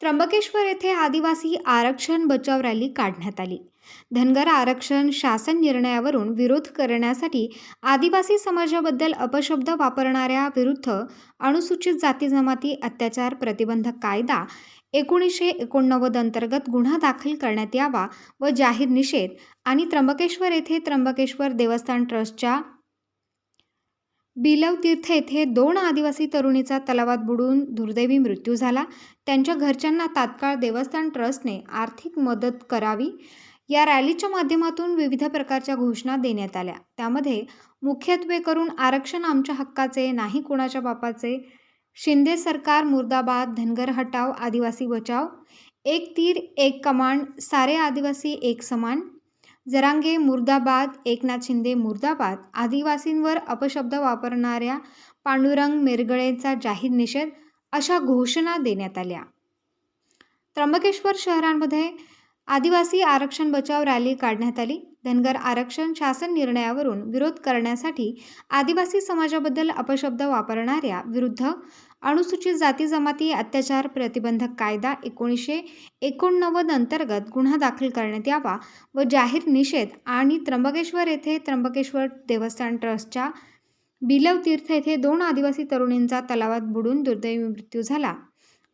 त्र्यंबकेश्वर येथे आदिवासी आरक्षण बचाव रॅली काढण्यात आली. धनगर आरक्षण शासन निर्णयावरून विरोध करण्यासाठी आदिवासी समाजाबद्दल अपशब्द वापरणाऱ्या विरुद्ध अनुसूचित जाती जमाती अत्याचार प्रतिबंधक कायदा एकोणीसशे एकोणनव्वद अंतर्गत गुन्हा दाखल करण्यात यावा व जाहीर निषेध आणि त्र्यंबकेश्वर येथे त्र्यंबकेश्वर देवस्थान ट्रस्टच्या बिलव तीर्थ येथे दोन आदिवासी तरुणीचा तलावात बुडून दुर्दैवी मृत्यू झाला. त्यांच्या घरच्यांना तात्काळ देवस्थान ट्रस्टने आर्थिक मदत करावी. या रॅलीच्या माध्यमातून विविध प्रकारच्या घोषणा देण्यात आल्या. त्यामध्ये मुख्यत्वे करून आरक्षण आमच्या हक्काचे नाही कोणाच्या बापाचे शिंदे सरकार मुर्दाबाद धनगर हटाव आदिवासी बचाव एक तीर एक कमांड सारे आदिवासी एक समान जरांगे मुर्दाबाद एकनाथ शिंदे मुर्दाबाद आदिवासींवर अपशब्द वापरणाऱ्या पांडुरंग मेरगळेचा जाहीर निषेध अशा घोषणा देण्यात आल्या. त्र्यंबकेश्वर शहरांमध्ये आदिवासी आरक्षण बचाव रॅली काढण्यात आली. धनगर आरक्षण शासन निर्णयावरून विरोध करण्यासाठी आदिवासी समाजाबद्दल अपशब्द वापरणाऱ्या विरुद्ध अनुसूचित जाती जमाती अत्याचार प्रतिबंधक कायदा एकोणीसशे एकोणनव्वद अंतर्गत गुन्हा दाखल करण्यात यावा व जाहीर निषेध आणि त्र्यंबकेश्वर येथे त्र्यंबकेश्वर देवस्थान ट्रस्टच्या बिलव तीर्थ येथे दोन आदिवासी तरुणींचा तलावात बुडून दुर्दैवी मृत्यू झाला.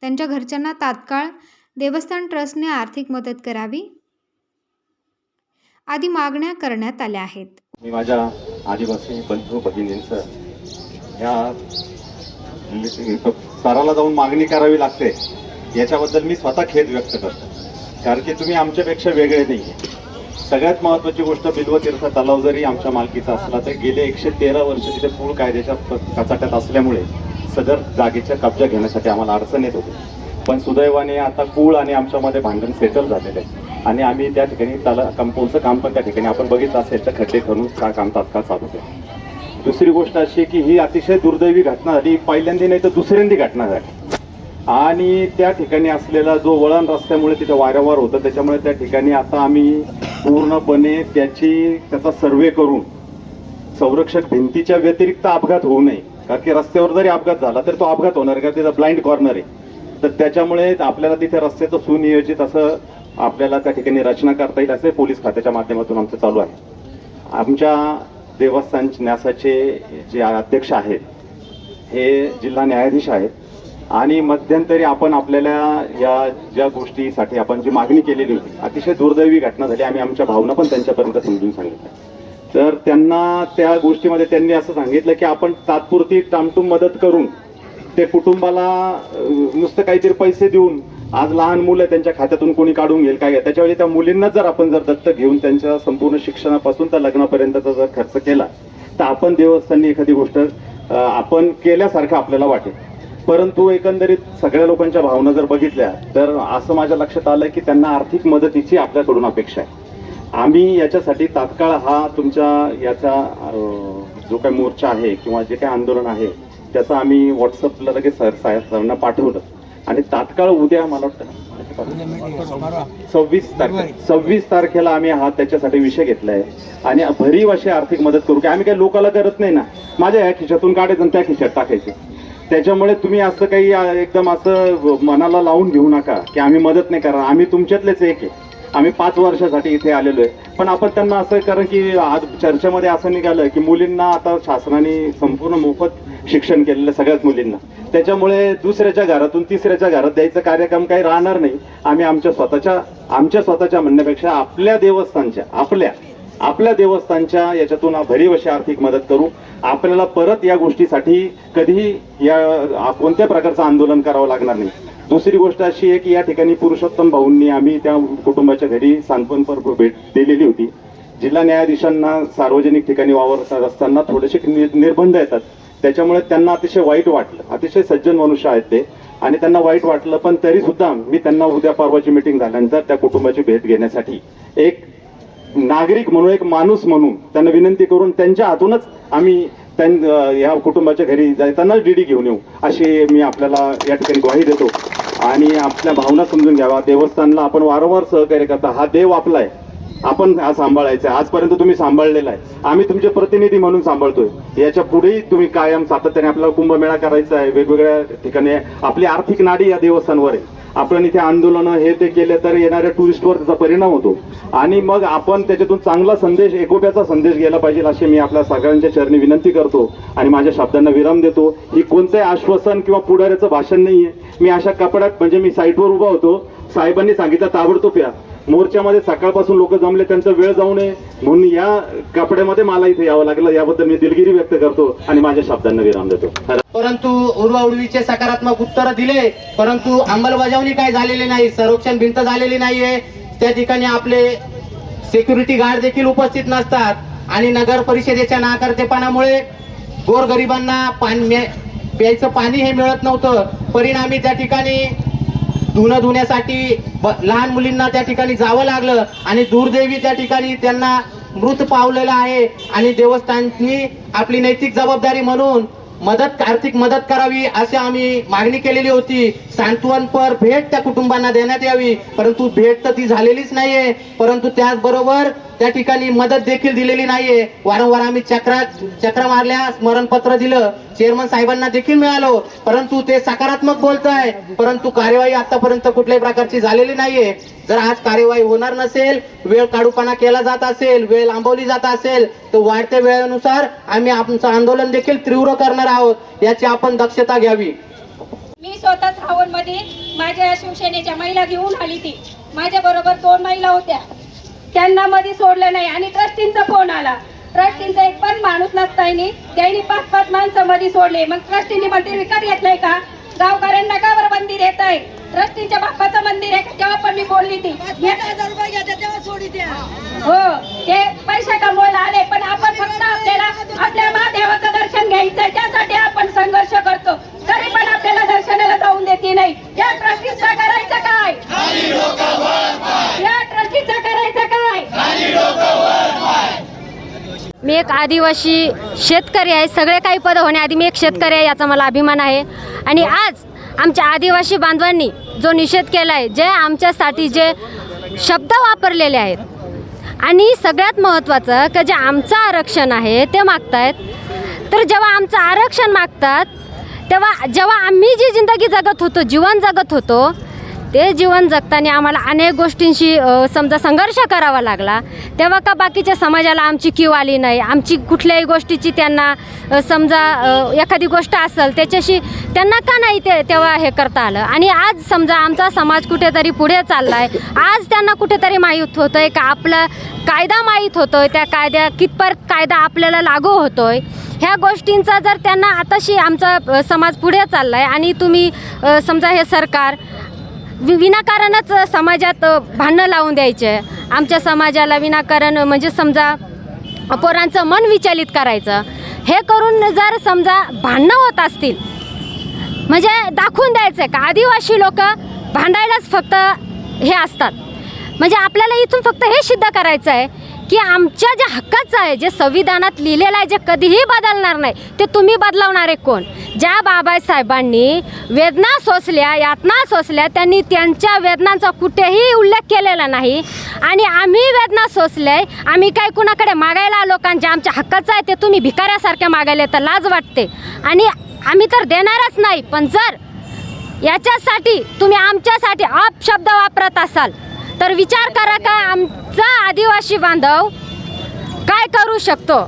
त्यांच्या घरच्यांना तात्काळ देवस्थान ट्रस्टने आर्थिक मदत करावी आदी मागण्या करण्यात आल्या आहेत. मी माझ्या आदिवासी बंधू भगिनींचं या म्हणजे सराला जाऊन मागणी करावी लागते. याच्याबद्दल मी स्वतः खेद व्यक्त करतो. कारण की तुम्ही आमच्यापेक्षा वेगळे नाही सगळ्यात महत्त्वाची गोष्ट बिल्वतीर्थ तलाव जरी आमच्या मालकीचा असला तरी गेले एकशे तेरा वर्ष तिथे पूळ कायद्याच्या कचाट्यात असल्यामुळे सदर जागेचा कब्जा घेण्यासाठी आम्हाला अडचण येत होती. पण सुदैवाने आता कूळ आणि आमच्यामध्ये भांडण सेटल झालेलं आहे. आणि आम्ही त्या ठिकाणी त्याला कंपाऊंडचं काम पण त्या ठिकाणी आपण बघितलं असेल तर खड्डे करून का काम तात्काळ चालू आहे दुसरी गोष्ट अशी की ही अतिशय दुर्दैवी घटना झाली. पहिल्यांदा नाही तर दुसऱ्यांदी घटना झाली. आणि त्या ठिकाणी असलेला जो वळण रस्त्यामुळे तिथे वारंवार होतं त्याच्यामुळे त्या ठिकाणी आता आम्ही पूर्णपणे त्याची त्याचा सर्वे करून संरक्षक भिंतीच्या व्यतिरिक्त अपघात होऊ नये. कारण की रस्त्यावर जरी अपघात झाला तर तो अपघात होणार का तिथं ब्लाइंड कॉर्नर आहे. तर त्याच्यामुळे आपल्याला तिथे रस्त्याचं सुनियोजित असं आपल्याला त्या ठिकाणी रचना करता येईल असे पोलीस खात्याच्या माध्यमातून आमचं चालू आहे. आमच्या देवस्थान न्यासाचे जे अध्यक्ष आहेत हे जिल्हा न्यायाधीश आहेत. आणि मध्यंतरी आपण आपल्याला या ज्या गोष्टीसाठी आपण जी मागणी केलेली होती अतिशय दुर्दैवी घटना झाली आम्ही आमच्या भावना पण त्यांच्यापर्यंत समजून सांगितल्या. तर त्यांना त्या गोष्टीमध्ये त्यांनी असं सांगितलं की आपण तात्पुरती टामटूम मदत करून ते कुटुंबाला नुसतं काहीतरी पैसे देऊन आज लहान मुलं आहे, त्यांच्या खात्यातून कोणी काढून घेईल काय त्याच्यावेळी त्या मुलींना जर आपण जर दत्तक घेऊन त्यांच्या संपूर्ण शिक्षणापासून त्या लग्नापर्यंतचा जर खर्च केला तर आपण देवस्थानी एखादी गोष्ट आपण केल्यासारखं आपल्याला वाटेल. परंतु एकंदरीत सगळ्या लोकांच्या भावना जर बघितल्या तर असं माझ्या लक्षात आलं की त्यांना आर्थिक मदतीची आपल्याकडून अपेक्षा आहे. आम्ही याच्यासाठी तात्काळ हा तुमच्या याचा जो काही मोर्चा आहे किंवा जे काही आंदोलन आहे त्याचं आम्ही व्हॉट्सअपला लगेच सर साहेब सरांना पाठवलं. आणि तात्काळ उद्या मला वाटतं सव्वीस तारखे. सव्वीस तारखेला आम्ही हा त्याच्यासाठी विषय घेतलाय. आणि भरीव अशी आर्थिक मदत करू की आम्ही काही लोकांना करत नाही ना. माझ्या या खिशातून काढायचं आणि त्या खिशात टाकायचे. त्याच्यामुळे तुम्ही असं काही एकदम असं मनाला लावून घेऊ नका की आम्ही मदत नाही करणार. आम्ही तुमच्यातलेच एक आहे. आम्ही पाच वर्षासाठी इथे आलेलो आहे. पण आपण त्यांना असं कारण की आज चर्चेमध्ये असं निघालं की मुलींना आता शासनाने संपूर्ण मोफत शिक्षण केलेलं सगळ्याच मुलींना. त्याच्यामुळे दुसऱ्याच्या घरातून तिसऱ्याच्या घरात द्यायचं कार्यक्रम काही राहणार नाही. आम्ही आमच्या स्वतःच्या आमच्या स्वतःच्या म्हणण्यापेक्षा आपल्या देवस्थानच्या आपल्या आपल्या देवस्थानच्या याच्यातून भरीव अशी आर्थिक मदत करू. आपल्याला परत या गोष्टीसाठी कधीही या कोणत्या प्रकारचं आंदोलन करावं लागणार नाही. दुसरी गोष्ट अशी आहे की या ठिकाणी पुरुषोत्तम भाऊंनी आम्ही त्या कुटुंबाच्या घरी सांत्वनपर भेट दिलेली होती. जिल्हा न्यायाधीशांना सार्वजनिक ठिकाणी वावरत असताना थोडेसे नि- निर्बंध येतात. त्याच्यामुळे त्यांना अतिशय वाईट वाटलं. अतिशय सज्जन मनुष्य आहेत ते. आणि त्यांना वाईट वाटलं पण तरी सुद्धा मी त्यांना उद्या परवाची मिटिंग झाल्यानंतर त्या कुटुंबाची भेट घेण्यासाठी एक नागरिक म्हणून एक माणूस म्हणून त्यांना विनंती करून त्यांच्या हातूनच आम्ही त्यां या कुटुंबाच्या घरी जातानाच डीडी घेऊन येऊ अशी मी आपल्याला या ठिकाणी ग्वाही देतो. आणि आपल्या भावना समजून घ्यावा. देवस्थानला आपण वारंवार सहकार्य करता. हा देव आपला आहे आपण हा सांभाळायचा आहे. आजपर्यंत तुम्ही सांभाळलेला आहे. आम्ही तुमचे प्रतिनिधी म्हणून सांभाळतोय. याच्या पुढेही तुम्ही कायम सातत्याने आपल्याला कुंभमेळा करायचा आहे. वेगवेगळ्या ठिकाणी. आपली आर्थिक नाडी या देवस्थानवर आहे. आपण इथे आंदोलनं हे ते केले तर येणाऱ्या टुरिस्टवर त्याचा परिणाम होतो. आणि मग आपण त्याच्यातून चांगला संदेश एकोप्याचा संदेश गेला पाहिजे अशी मी आपल्या सगळ्यांच्या चरणी विनंती करतो आणि माझ्या शब्दांना विराम देतो. ही कोणतंही आश्वासन किंवा पुढाऱ्याचं भाषण नाहीये. मी अशा कपड्यात म्हणजे मी साईटवर उभा होतो. साहेबांनी सांगितलं ताबडतोब या. मोर्चामध्ये सकाळपासून लोक जमले त्यांचा वेळ जाऊ नये म्हणून या कपड्यामध्ये मला इथे यावं लागलं. याबद्दल मी दिलगिरी व्यक्त करतो आणि माझ्या शब्दांना विराम देतो. परंतु उर्वाउर्वीचे सकारात्मक उत्तर दिले परंतु अंमलबजावणी काय झालेली नाही संरक्षण भिंत झालेली नाहीये. त्या ठिकाणी आपले सिक्युरिटी गार्ड देखील उपस्थित नसतात आणि नगर परिषदेच्या नाकर्तेपणामुळे गोरगरिबांना पाणी प्यायचं पाणी हे मिळत नव्हतं. परिणामी त्या ठिकाणी धुणं धुण्यासाठी ब- लहान मुलींना त्या ठिकाणी जावं लागलं आणि दुर्दैवी त्या ठिकाणी त्यांना मृत पावलेला आहे. आणि देवस्थाननी आपली नैतिक जबाबदारी म्हणून मदत आर्थिक मदत करावी अशी आम्ही मागणी केलेली होती. सांत्वनपर भेट त्या कुटुंबांना देण्यात यावी. परंतु भेट तर ती झालेलीच नाहीये. परंतु त्याचबरोबर त्या ठिकाणी मदत देखील दिलेली नाहीये. वारंवार आम्ही चक्रा चक्र मारल्या स्मरणपत्र दिलं चेअरमन साहेबांना देखील मिळालो. परंतु ते सकारात्मक बोलत आहे परंतु कार्यवाही आतापर्यंत कुठल्याही प्रकारची झालेली नाहीये. जर आज कार्यवाही होणार नसेल वेळ काढूपणा केला जात असेल वेळ लांबवली जात असेल तर वाढत्या वेळेनुसार आम्ही आमचं आंदोलन देखील तीव्र करणार आहोत. याची आपण दक्षता घ्यावी. मी स्वतः श्रावणमध्ये माझ्या शिवसेनेच्या महिला घेऊन आली ती माझ्या बरोबर दोन महिला होत्या. त्यांना मध्ये सोडलं नाही. आणि ट्रस्टींचा फोन आला. ट्रस्टींचा एक पण माणूस नसतायनी त्यांनी पाच पाच माणसं मध्ये सोडले. मग ट्रस्टींनी मंदिर विकत घेतलंय का? गावकऱ्यांना का बरं मंदिर येत आहे? ट्रस्टींच्या बाप्पाचं मंदिर आहे का? तेव्हा पण मी बोलली ती. हो ते पैसे कमवायला आले पण आपण फक्त आपल्याला आपल्या महादेवाचं दर्शन घ्यायचंय. त्यासाठी आपण संघर्ष करतो तरी पण आपल्याला दर्शनाला जाऊन देते नाही या ट्रस्टीचा करायचं काय या ट्रस्टीचा करायचं काय मी एक आदिवासी शेतकरी आहे. सगळे काही पद होण्याआधी मी एक शेतकरी आहे याचा मला अभिमान आहे. आणि आज आमच्या आदिवासी बांधवांनी जो निषेध केला आहे जे आमच्यासाठी जे शब्द वापरलेले आहेत आणि सगळ्यात महत्त्वाचं की जे आमचं आरक्षण आहे ते मागतायत. तर जेव्हा आमचं आरक्षण मागतात तेव्हा जेव्हा आम्ही जी जिंदगी जगत होतो जीवन जगत होतो ते जीवन जगताना आम्हाला अनेक गोष्टींशी समजा संघर्ष करावा लागला. तेव्हा का बाकीच्या समाजाला आमची किव आली नाही? आमची कुठल्याही गोष्टीची त्यांना समजा एखादी गोष्ट असेल त्याच्याशी त्यांना का नाही ते तेव्हा हे करता आलं? आणि आज समजा आमचा समाज कुठेतरी पुढे चालला आहे आज त्यांना कुठेतरी माहीत होतं आहे का आपला कायदा माहीत होतो आहे त्या कायद्या कितपर्यंत कायदा आपल्याला लागू होतो आहे ह्या गोष्टींचा जर त्यांना आताशी आमचा समाज पुढे चालला आहे आणि तुम्ही समजा हे सरकार विनाकारणच समाजात भांडणं लावून द्यायचे. आमच्या समाजाला विनाकारण म्हणजे समजा पोरांचं मन विचलित करायचं. हे करून जर समजा भांडणं होत असतील म्हणजे दाखवून द्यायचं आहे का? आदिवासी लोक भांडायलाच फक्त हे असतात. म्हणजे आपल्याला इथून फक्त हे सिद्ध करायचं आहे की आमच्या ज्या हक्काचं आहे जे संविधानात लिहिलेलं आहे जे कधीही बदलणार नाही ते तुम्ही बदलवणारे कोण? ज्या बाबासाहेबांनी वेदना सोसल्या यातना सोसल्या त्यांनी त्यांच्या वेदनांचा कुठेही उल्लेख केलेला नाही. आणि आम्ही वेदना सोसल्या आम्ही काय कुणाकडे मागायला आलो कारण जे आमच्या हक्काचं आहे ते तुम्ही भिकाऱ्यासारखे मागायला तर लाज वाटते. आणि आम्ही तर देणारच नाही पण जर याच्यासाठी तुम्ही आमच्यासाठी अपशब्द वापरत असाल तर विचार करा का आमचा आदिवासी बांधव काय करू शकतो?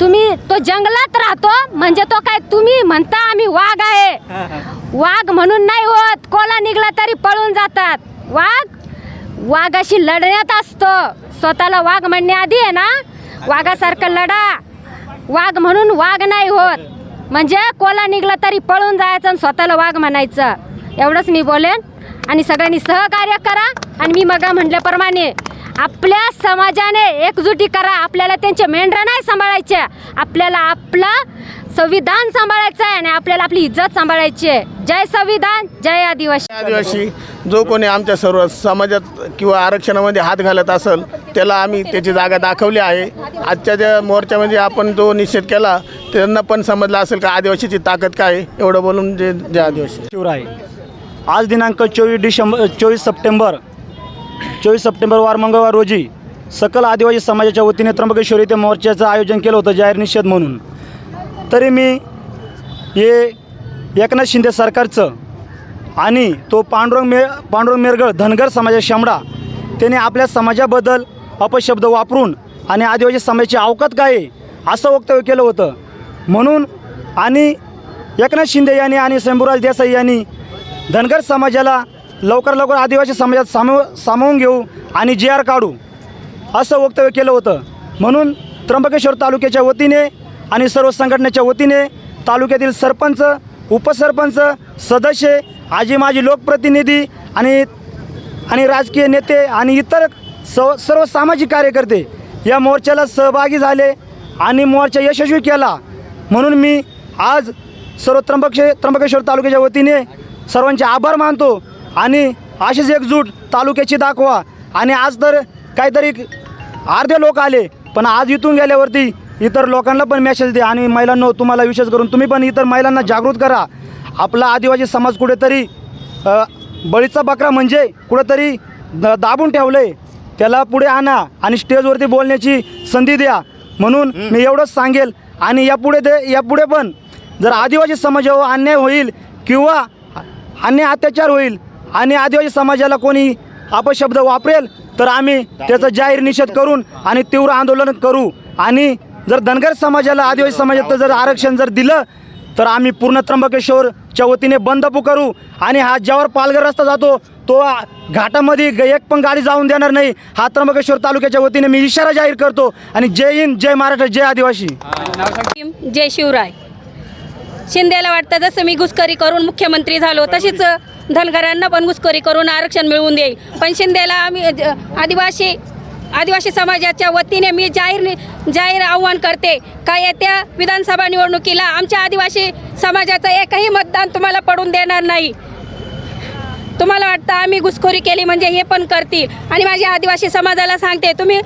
तुम्ही तो जंगलात राहतो म्हणजे तो काय तुम्ही म्हणता आम्ही वाघ आहे. वाघ म्हणून नाही होत कोला निघला तरी पळून जातात. वाघ वाघाशी लढण्यात असतो. स्वतःला वाघ म्हणण्याआधी आहे ना वाघासारखं लढा. वाघ म्हणून वाघ नाही होत. म्हणजे कोला निघला तरी पळून जायचं आणि स्वतःला वाघ म्हणायचं. एवढंच मी बोलेन. आणि सगळ्यांनी सहकार्य करा आणि मी मगा म्हटल्याप्रमाणे आपल्या समाजाने एकजुटी करा. आपल्याला त्यांचे मेंढरं नाही सांभाळायचे आपल्याला आपलं संविधान सांभाळायचं आहे आणि आपल्याला आपली इज्जत सांभाळायची आहे. जय संविधान जय आदिवासी. आदिवासी. जो कोणी आमच्या सर्व समाजात किंवा आरक्षणामध्ये हात घालत असेल त्याला आम्ही त्याची जागा दाखवली आहे. आजच्या ज्या मोर्चामध्ये आपण जो निषेध केला त्यांना पण समजलं असेल का आदिवासीची ताकद काय आहे, एवढं बोलून जे जे आदिवासी. शिवराय. आज दिनांक चोवीस डिसेंबर चोवीस सप्टेंबर चोवीस सप्टेंबर वार मंगळवार रोजी सकल आदिवासी समाजाच्या वतीने त्र्यंबकेश्वर येथे मोर्चाचं आयोजन केलं होतं जाहीर निषेध म्हणून. तरी मी हे एकनाथ शिंदे सरकारचं आणि तो पांडुरंग मे पांडुरंग मेरगळ धनगर समाजा शेंबडा त्याने आपल्या समाजाबद्दल अपशब्द वापरून आणि आदिवासी समाजाची अवकात काय असं वक्तव्य केलं होतं. म्हणून आणि एकनाथ शिंदे यांनी आणि शंभूराज देसाई यांनी धनगर समाजाला लवकर लवकर आदिवासी समाजात सामू सामावून घेऊ आणि जे आर काढू. असं वक्तव्य केलं होतं. म्हणून त्र्यंबकेश्वर तालुक्याच्या वतीने आणि सर्व संघटनेच्या वतीने तालुक्यातील सरपंच उपसरपंच सदस्य आजी माजी लोकप्रतिनिधी आणि आणि राजकीय नेते आणि इतर स सर्व सामाजिक कार्यकर्ते या मोर्चाला सहभागी झाले आणि मोर्चा यशस्वी केला. म्हणून मी आज सर्व त्र्यंबके त्र्यंबकेश्वर तालुक्याच्या वतीने सर्वांचे आभार मानतो आणि अशीच एकजूट तालुक्याची दाखवा. आणि आज तर काहीतरी अर्धे लोक आले पण आज इथून गेल्यावरती इतर लोकांना पण मेसेज द्या. आणि महिलांनो तुम्हाला विशेष करून तुम्ही पण इतर महिलांना जागृत करा. आपला आदिवासी समाज कुठेतरी बळीचा बकरा म्हणजे कुठेतरी द दाबून ठेवलं आहे त्याला पुढे आणा आणि स्टेजवरती बोलण्याची संधी द्या. म्हणून मी एवढंच सांगेल. आणि यापुढे ते यापुढे पण जर आदिवासी समाजावर अन्याय होईल किंवा अन्याय अत्याचार होईल आणि आदिवासी समाजाला कोणी अपशब्द वापरेल तर आम्ही त्याचा जाहीर निषेध करून आणि तीव्र आंदोलन करू. आणि जर धनगर समाजाला आदिवासी समाजात जर आरक्षण जर दिलं तर आम्ही पूर्ण त्र्यंबकेश्वरच्या वतीने बंद पुकारू आणि हा ज्यावर पालघर रस्ता जातो तो घाटामध्ये ग- एक पण गाडी जाऊन देणार नाही. हा त्र्यंबकेश्वर तालुक्याच्या वतीने मी इशारा जाहीर करतो. आणि जय हिंद जय महाराष्ट्र जय आदिवासी. जय शिवराय. शिंदेला वाटतं जसं मी घुसखोरी करून मुख्यमंत्री झालो तशीच धनगरांना पण घुसखोरी करून आरक्षण मिळवून देईल. पण शिंदेला आम्ही आदिवासी आदिवासी समाजाच्या वतीने मी जाहीर जाहीर आव्हान करते. का येत्या विधानसभा निवडणुकीला आमच्या आदिवासी समाजाचं एकही मतदान तुम्हाला पडून देणार नाही. तुम्हाला वाटतं आम्ही घुसखोरी केली म्हणजे हे पण करतील? आणि माझ्या आदिवासी समाजाला सांगते तुम्ही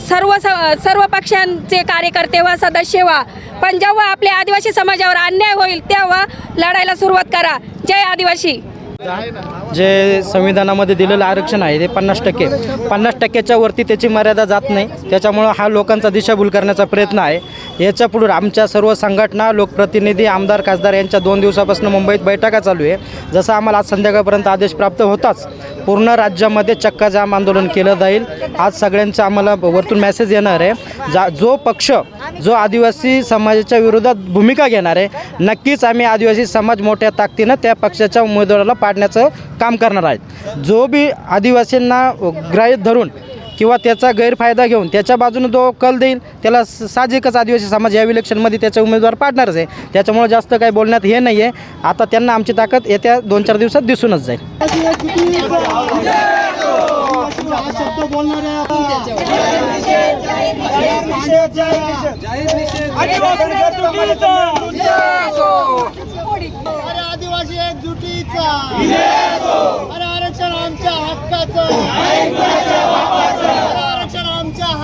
सर्व स- सर्व पक्षांचे कार्यकर्ते वा सदस्य व्हा. पण जेव्हा आपल्या आदिवासी समाजावर अन्याय होईल तेव्हा लढायला सुरुवात करा. जय आदिवासी. जे संविधानामध्ये दिलेलं आरक्षण आहे ते पन्नास टक्के. पन्नास टक्क्याच्या वरती त्याची मर्यादा जात नाही. त्याच्यामुळं हा लोकांचा दिशाभूल करण्याचा प्रयत्न आहे. याच्यापुढे आमच्या सर्व संघटना लोकप्रतिनिधी आमदार खासदार यांच्या दोन दिवसापासून मुंबईत बैठका चालू आहे. जसं आम्हाला आज संध्याकाळपर्यंत आदेश प्राप्त होताच. पूर्ण राज्यामध्ये चक्काजाम आंदोलन केलं जाईल. आज सगळ्यांचं आम्हाला वरतून मेसेज येणार आहे. जा जो पक्ष जो आदिवासी समाजाच्या विरोधात भूमिका घेणार आहे नक्कीच आम्ही आदिवासी समाज मोठ्या ताकदीनं त्या पक्षाच्या उमेदवाराला पाडण्याचं काम करणार आहेत. जो बी आदिवासींना ग्राह्य धरून किंवा त्याचा गैरफायदा घेऊन त्याच्या बाजूने जो कल देईल त्याला साहजिकच आदिवासी समाज या इलेक्शनमध्ये त्याचा उमेदवार पाडणारच आहे. त्याच्यामुळे जास्त काही बोलण्यात हे नाही आहे आता त्यांना आमची ताकद येत्या दोन चार दिवसात दिसूनच जाईल. आदिवासी एकजुटीचा. अरे आरक्षण आमच्या हक्काचं अरे आरक्षण आमच्या हक्क